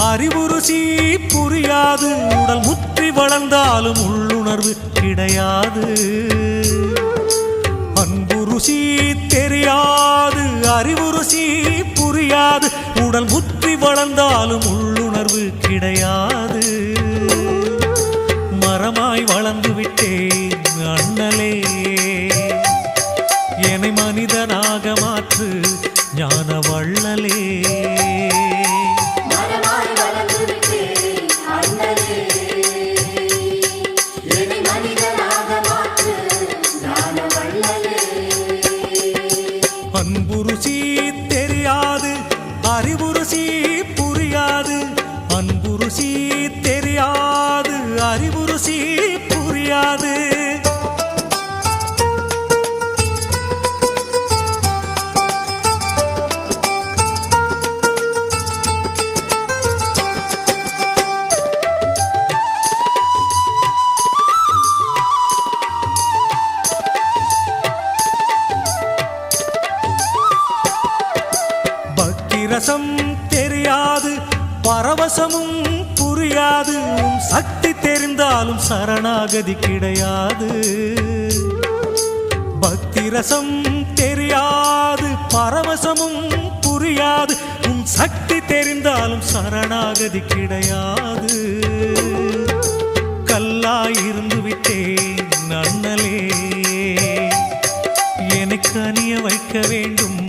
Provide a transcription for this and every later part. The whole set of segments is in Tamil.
அறிவுருசி புரியாது. உடல் முற்றி வளர்ந்தாலும் உள்ளுணர்வு கிடையாது. அன்பு ருசி தெரியாது அறிவு ருசி புரியாது. உடல் முற்றி வளர்ந்தாலும் உள்ளுணர்வு கிடையாது. மரமாய் வளர்ந்து விட்டேன் அண்ணலே. ரசம் தெரியாது பரவசமும் புரியாது. சக்தி தெரிந்தாலும் சரணாகதி கிடையாது. பக்தி ரசம் தெரியாது பரவசமும் புரியாது. உன் சக்தி தெரிந்தாலும் சரணாகதி கிடையாது. கல்லாயிருந்து விட்டேன் அண்ணலே எனக்கு அணிய வைக்க வேண்டும்.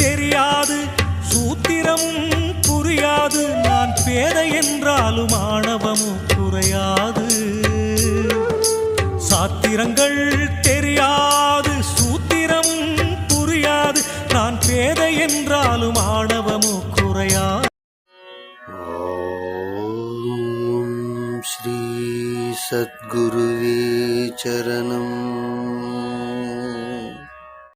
தெரியாது. சூத்திரம் புரியாது. நான் பேதை என்றாலும் ஆணவமும் குறையாது. சாத்திரங்கள் தெரியாது. சூத்திரம் புரியாது. நான் பேதை என்றாலும் ஆணவமும் குறையாது. ஸ்ரீ சத்குருவே சரணம்.